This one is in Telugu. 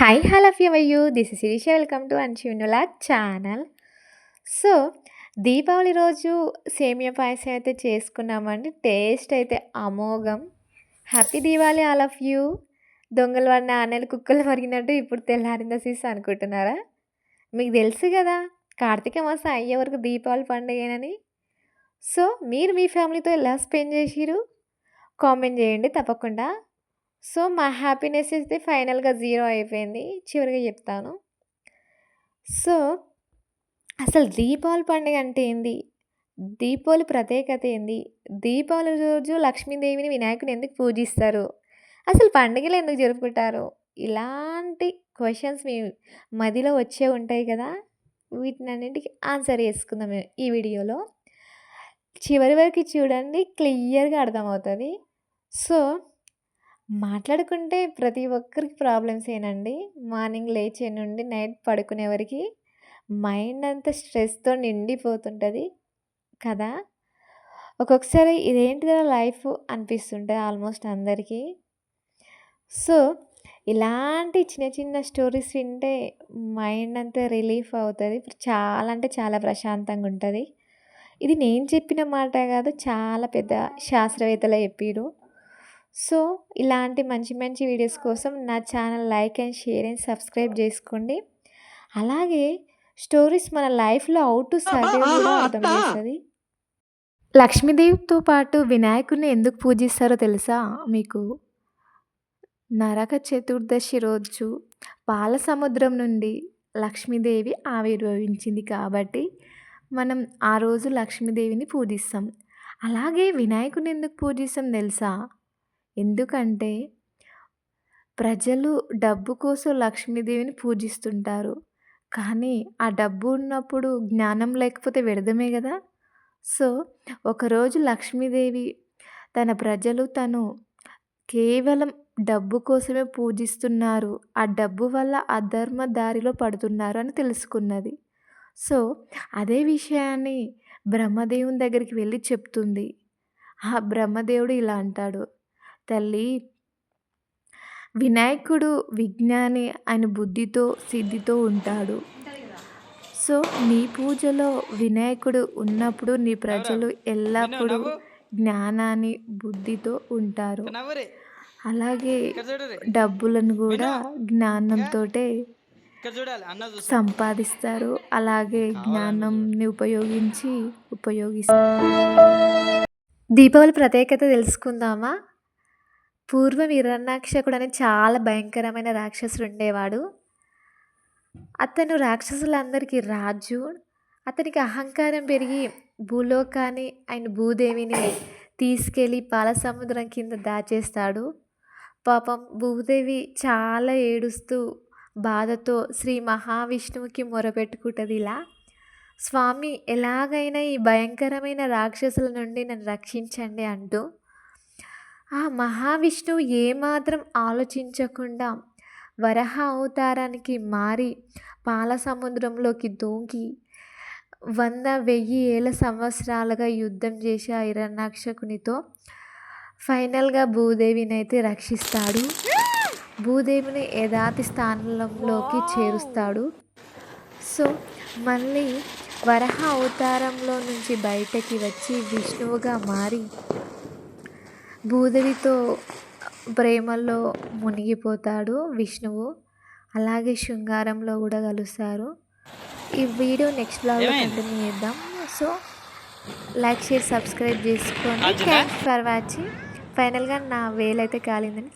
Hi of you this is Sirisha welcome to అన్షివినులా channel so Deepavali రోజు సేమియా పాయసం అయితే చేసుకున్నామండి. టేస్ట్ అయితే అమోఘం. Happy Deepavali all of you దొంగలు వాడిన ఆనలు కుక్కలు మరిగినట్టు ఇప్పుడు తెల్లారిందా సీస్ అనుకుంటున్నారా? మీకు తెలుసు కదా కార్తీక మాసం అయ్యే వరకు దీపావళి పండుగేనని. సో మీరు మీ ఫ్యామిలీతో ఎలా స్పెండ్ చేసిరు కామెంట్ చేయండి తప్పకుండా. సో మా హ్యాపీనెస్ అయితే ఫైనల్గా జీరో అయిపోయింది. చివరిగా చెప్తాను. సో అసలు దీపావళి పండుగ అంటే ఏంది? దీపావళి ప్రత్యేకత ఏంది? దీపావళి రోజు లక్ష్మీదేవిని వినాయకుని ఎందుకు పూజిస్తారు? అసలు పండుగలు ఎందుకు జరుపుకుంటారు? ఇలాంటి క్వశ్చన్స్ మీ మదిలో వచ్చే ఉంటాయి కదా? వీటినన్నింటికి ఆన్సర్ చేసుకుందాం ఈ వీడియోలో. చివరి వరకు చూడండి క్లియర్గా అర్థమవుతుంది. సో మాట్లాడుకుంటే ప్రతి ఒక్కరికి ప్రాబ్లమ్స్ ఏనండి. మార్నింగ్ లేచే నుండి నైట్ పడుకునే వరకు మైండ్ అంతా స్ట్రెస్తో నిండిపోతుంటుంది కదా! ఒక్కొక్కసారి ఇదేంటిదో లైఫ్ అనిపిస్తుంటుంది ఆల్మోస్ట్ అందరికీ. సో ఇలాంటి చిన్న చిన్న స్టోరీస్ వింటే మైండ్ అంతా రిలీఫ్ అవుతుంది. చాలా అంటే చాలా ప్రశాంతంగా ఉంటుంది. ఇది నేను చెప్పిన మాట కాదు చాలా పెద్ద శాస్త్రవేత్తలే చెప్పారు సో ఇలాంటి మంచి మంచి వీడియోస్ కోసం నా channel like and share and subscribe చేసుకోండి. అలాగే స్టోరీస్ మన లైఫ్లో అవుట్ టు సర్వే కూడా అర్థం చేస్తుంది లక్ష్మీదేవితో పాటు వినాయకుడిని ఎందుకు పూజిస్తారో తెలుసా మీకు? నరక చతుర్దశి రోజు పాల సముద్రం నుండి లక్ష్మీదేవి ఆవిర్భవించింది కాబట్టి మనం ఆ రోజు లక్ష్మీదేవిని పూజిస్తాం. అలాగే వినాయకుని ఎందుకు పూజిస్తాం తెలుసా? ఎందుకంటే ప్రజలు డబ్బు కోసం లక్ష్మీదేవిని పూజిస్తుంటారు. కానీ ఆ డబ్బు ఉన్నప్పుడు జ్ఞానం లేకపోతే వ్యర్థమే కదా. సో ఒకరోజు లక్ష్మీదేవి తన ప్రజలు తను కేవలం డబ్బు కోసమే పూజిస్తున్నారు. ఆ డబ్బు వల్ల అధర్మ దారిలో పడుతున్నారు అని తెలుసుకున్నది. సో అదే విషయాన్ని బ్రహ్మదేవుని దగ్గరికి వెళ్ళి చెప్తుంది. ఆ బ్రహ్మదేవుడు ఇలా అంటాడు. తల్లి. వినాయకుడు విజ్ఞాని ఆయన బుద్ధితో సిద్ధితో ఉంటాడు. సో నీ పూజలో వినాయకుడు ఉన్నప్పుడు నీ ప్రజలు ఎల్లప్పుడూ జ్ఞానాన్ని బుద్ధితో ఉంటారు. అలాగే డబ్బులను కూడా జ్ఞానంతో సంపాదిస్తారు. అలాగే జ్ఞానంని ఉపయోగించి ఉపయోగిస్తారు. దీపావళి ప్రత్యేకత తెలుసుకుందామా? పూర్వం హిరణ్యాక్షకుడు అనే చాలా భయంకరమైన రాక్షసుడు ఉండేవాడు అతను రాక్షసులందరికీ రాజు అతనికి అహంకారం పెరిగి భూలోకాన్ని ఆయన భూదేవిని తీసుకెళ్ళి పాలసముద్రం కింద దాచేస్తాడు. పాపం భూదేవి చాలా ఏడుస్తూ బాధతో శ్రీ మహావిష్ణువుకి మొరపెట్టుకుంటుంది ఇలా. స్వామి ఎలాగైనా ఈ భయంకరమైన రాక్షసుల నుండి నన్ను రక్షించండి అంటూ ఆ మహావిష్ణువు ఏమాత్రం ఆలోచించకుండా వరహ అవతారానికి మారి పాల సముద్రంలోకి దూకి వంద వెయ్యి ఏళ్ళ సంవత్సరాలుగా యుద్ధం చేసి ఆ హిరణ్యాక్షకునితో ఫైనల్గా భూదేవిని అయితే రక్షిస్తాడు. భూదేవిని యథాతి స్థానంలోకి చేరుస్తాడు. సో మళ్ళీ వరహ అవతారంలో నుంచి బయటకి వచ్చి విష్ణువుగా మారి భూదేవితో ప్రేమలో మునిగిపోతాడు విష్ణువు. అలాగే శృంగారంలో కూడా కలుస్తారు. ఈ వీడియో నెక్స్ట్ బ్లాగ్లో కంటిన్యూ చేద్దాం. సో లైక్ షేర్ సబ్స్క్రైబ్ చేసుకోండి థ్యాంక్స్ ఫర్ వాచింగ్. ఫైనల్గా నా వేలైతే కాలిందని